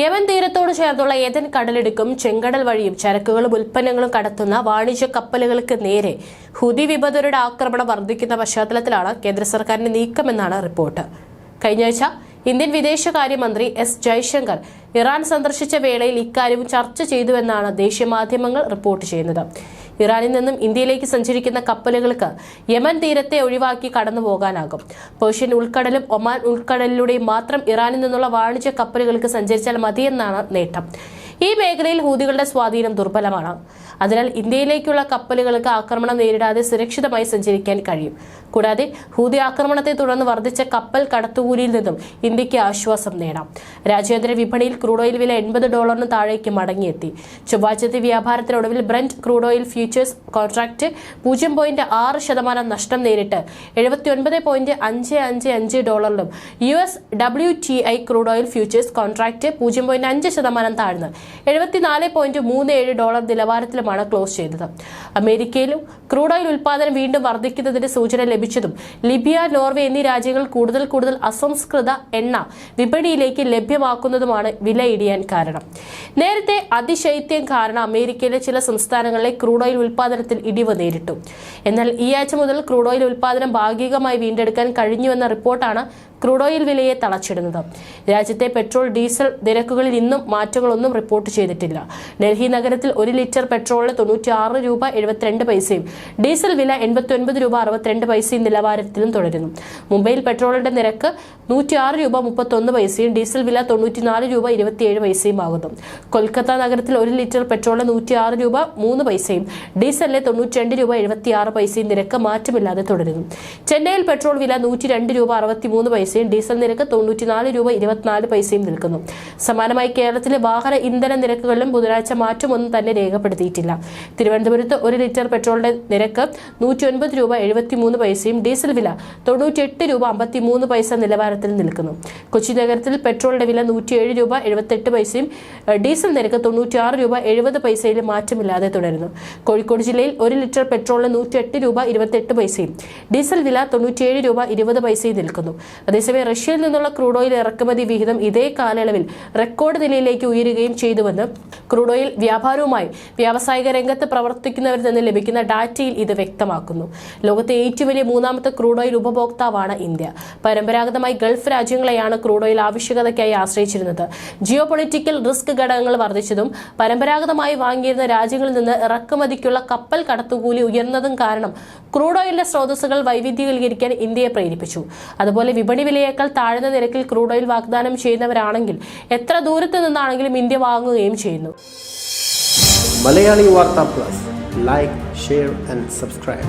Yemen തീരത്തോട് ചേർന്നുള്ള ഏതൻ കടലിടുക്കും ചെങ്കടൽ വഴിയും ചരക്കുകളും ഉൽപ്പന്നങ്ങളും കടത്തുന്ന വാണിജ്യ കപ്പലുകൾക്ക് നേരെ ഹുതി വിമതരുടെ ആക്രമണം വർദ്ധിക്കുന്ന പശ്ചാത്തലത്തിലാണ് കേന്ദ്ര സർക്കാരിന്റെ നീക്കമെന്നാണ് റിപ്പോർട്ട്. കഴിഞ്ഞയാഴ്ച ഇന്ത്യൻ വിദേശകാര്യമന്ത്രി എസ് ജയശങ്കർ ഇറാൻ സന്ദർശിച്ച വേളയിൽ ഇക്കാര്യവും ചർച്ച ചെയ്തുവെന്നാണ് ദേശീയ മാധ്യമങ്ങൾ റിപ്പോർട്ട് ചെയ്യുന്നത്. ഇറാനിൽ നിന്നും ഇന്ത്യയിലേക്ക് സഞ്ചരിക്കുന്ന കപ്പലുകൾക്ക് യമൻ തീരത്തെ ഒഴിവാക്കി കടന്നു പോകാനാകും. പേർഷ്യൻ ഉൾക്കടലും ഒമാൻ ഉൾക്കടലിലൂടെയും മാത്രം ഇറാനിൽ നിന്നുള്ള വാണിജ്യ കപ്പലുകൾക്ക് സഞ്ചരിച്ചാൽ മതിയെന്നാണ് നേട്ടം. ഈ മേഖലയിൽ ഹൂതികളുടെ സ്വാധീനം ദുർബലമാണ്. അതിനാൽ ഇന്ത്യയിലേക്കുള്ള കപ്പലുകൾക്ക് ആക്രമണം നേരിടാതെ സുരക്ഷിതമായി സഞ്ചരിക്കാൻ കഴിയും. കൂടാതെ ഹൂതി ആക്രമണത്തെ തുടർന്ന് വർദ്ധിച്ച കപ്പൽ കടത്തുകൂലിയിൽ നിന്നും ഇന്ത്യയ്ക്ക് ആശ്വാസം നേടാം. രാജ്യാന്തര വിപണിയിൽ ക്രൂഡ് ഓയിൽ വില എൺപത് ഡോളറിന് താഴേക്ക് മടങ്ങിയെത്തി. ചൊവ്വാഴ്ചത്തെ വ്യാപാരത്തിനൊടുവിൽ Brent crude oil futures contract പൂജ്യം പോയിന്റ് ആറ് ശതമാനം നഷ്ടം നേരിട്ട് എഴുപത്തിയൊൻപത് പോയിന്റ് അഞ്ച് അഞ്ച് അഞ്ച് ഡോളറിലും U S W T I crude oil futures contract പൂജ്യം പോയിന്റ് അഞ്ച് ശതമാനം താഴ്ന്ന് എഴുപത്തിനാല് പോയിന്റ് മൂന്ന് ഏഴ് ഡോളർ നിലവാരത്തിലുമാണ് ക്ലോസ് ചെയ്തത്. അമേരിക്കയിലും ക്രൂഡ് ഓയിൽ ഉൽപ്പാദനം വീണ്ടും വർദ്ധിക്കുന്നതിന്റെ സൂചന ലഭിച്ചതും ലിബിയ നോർവേ എന്നീ രാജ്യങ്ങൾ കൂടുതൽ കൂടുതൽ അസംസ്കൃത എണ്ണ വിപണിയിലേക്ക് ലഭ്യമാക്കുന്നതുമാണ് വില ഇടിയാൻ കാരണം. നേരത്തെ അതിശൈത്യം കാരണം അമേരിക്കയിലെ ചില സംസ്ഥാനങ്ങളിലെ ക്രൂഡ് ഓയിൽ ഉൽപ്പാദനത്തിൽ ഇടിവ് നേരിട്ടു. എന്നാൽ ഈ ആഴ്ച മുതൽ ക്രൂഡ് ഓയിൽ ഉൽപ്പാദനം ഭാഗികമായി വീണ്ടെടുക്കാൻ കഴിഞ്ഞുവെന്ന റിപ്പോർട്ടാണ് ക്രൂഡ് ഓയിൽ വിലയെ തളച്ചിടുന്നത്. രാജ്യത്തെ പെട്രോൾ ഡീസൽ നിരക്കുകളിൽ ഇന്നും മാറ്റങ്ങളൊന്നും റിപ്പോർട്ട് ചെയ്തിട്ടില്ല. ഡൽഹി നഗരത്തിൽ ഒരു ലിറ്റർ പെട്രോളിന് തൊണ്ണൂറ്റി ആറ് രൂപ എഴുപത്തിരണ്ട് പൈസയും ഡീസൽ വില എൺപത്തി രൂപ അറുപത്തിരണ്ട് പൈസയും നിലവാരത്തിലും തുടരുന്നു. മുംബൈയിൽ പെട്രോളിന്റെ നിരക്ക് നൂറ്റി ആറ് രൂപ മുപ്പത്തൊന്ന് പൈസയും ഡീസൽ വില തൊണ്ണൂറ്റിനാല് രൂപ ഇരുപത്തിയേഴ് പൈസയും ആകുന്നു. കൊൽക്കത്ത നഗരത്തിൽ ഒരു ലിറ്റർ പെട്രോളിന് നൂറ്റി ആറ് രൂപ മൂന്ന് പൈസയും ഡീസലിന് തൊണ്ണൂറ്റി രൂപ എഴുപത്തി ആറ് പൈസയും നിരക്ക് മാറ്റമില്ലാതെ തുടരുന്നു. ചെന്നൈയിൽ പെട്രോൾ വില നൂറ്റി രണ്ട് രൂപ അറുപത്തിമൂന്ന് പൈസയും ഡീസൽ നിരക്ക് തൊണ്ണൂറ്റിനാല് രൂപ ഇരുപത്തിനാല് പൈസയും നിൽക്കുന്നു. സമാനമായി കേരളത്തിലെ വാഹന ഇന്ധന നിരക്കുകളിലും ബുധനാഴ്ച മാറ്റമൊന്നും തന്നെ രേഖപ്പെടുത്തിയിട്ടില്ല. തിരുവനന്തപുരത്ത് ഒരു ലിറ്റർ പെട്രോളിന്റെ നിരക്ക് നൂറ്റി ഒൻപത് രൂപ എഴുപത്തിമൂന്ന് പൈസയും ഡീസൽ വില തൊണ്ണൂറ്റിയെട്ട് രൂപ അമ്പത്തിമൂന്ന് പൈസ നിലവാരത്തിൽ നിൽക്കുന്നു. കൊച്ചി നഗരത്തിൽ പെട്രോളിന്റെ വില നൂറ്റിയേഴ് രൂപ എഴുപത്തെട്ട് പൈസയും ഡീസൽ നിരക്ക് തൊണ്ണൂറ്റിയാറ് രൂപ എഴുപത് പൈസയിലും മാറ്റമില്ലാതെ തുടരുന്നു. കോഴിക്കോട് ജില്ലയിൽ ഒരു ലിറ്റർ പെട്രോളിന് നൂറ്റിയെട്ട് രൂപ ഇരുപത്തെട്ട് പൈസയും ഡീസൽ വില തൊണ്ണൂറ്റിയേഴ് രൂപ ഇരുപത് പൈസയും നിൽക്കുന്നു. അതേസമയം റഷ്യയിൽ നിന്നുള്ള ക്രൂഡ് ഓയിൽ ഇറക്കുമതി വിഹിതം ഇതേ കാലയളവിൽ റെക്കോർഡ് നിലയിലേക്ക് ഉയരുകയും ചെയ്തുവെന്ന് ക്രൂഡ് ഓയിൽ വ്യാപാരവുമായി വ്യാവസായിക രംഗത്ത് പ്രവർത്തിക്കുന്നവരിൽ നിന്ന് ലഭിക്കുന്ന ഡാറ്റയിൽ ഇത് വ്യക്തമാക്കുന്നു. ലോകത്തെ ഏറ്റവും വലിയ മൂന്നാമത്തെ ക്രൂഡ് ഓയിൽ ഉപഭോക്താവാണ് ഇന്ത്യ. പരമ്പരാഗതമായി ഗൾഫ് രാജ്യങ്ങളെയാണ് ക്രൂഡ് ഓയിൽ ആവശ്യകതയ്ക്കായി ആശ്രയിച്ചിരുന്നത്. ജിയോ പൊളിറ്റിക്കൽ റിസ്ക് ഘടകങ്ങൾ വർദ്ധിച്ചതും പരമ്പരാഗതമായി വാങ്ങിയിരുന്ന രാജ്യങ്ങളിൽ നിന്ന് ഇറക്കുമതിക്കുള്ള കപ്പൽ കടത്തുകൂലി ഉയർന്നതും കാരണം ക്രൂഡ് ഓയിലിന്റെ സ്രോതസ്സുകൾ വൈവിധ്യവൽക്കരിക്കാൻ ഇന്ത്യയെ പ്രേരിപ്പിച്ചു. അതുപോലെ വിപണി വിലയേക്കാൾ താഴ്ന്ന നിരക്കിൽ ക്രൂഡ് ഓയിൽ വാഗ്ദാനം ചെയ്യുന്നവരാണെങ്കിൽ എത്ര ദൂരത്തു നിന്നാണെങ്കിലും ഇന്ത്യ വാങ്ങുകയും ചെയ്യുന്നു. Malayali Vartha Plus. Like share and subscribe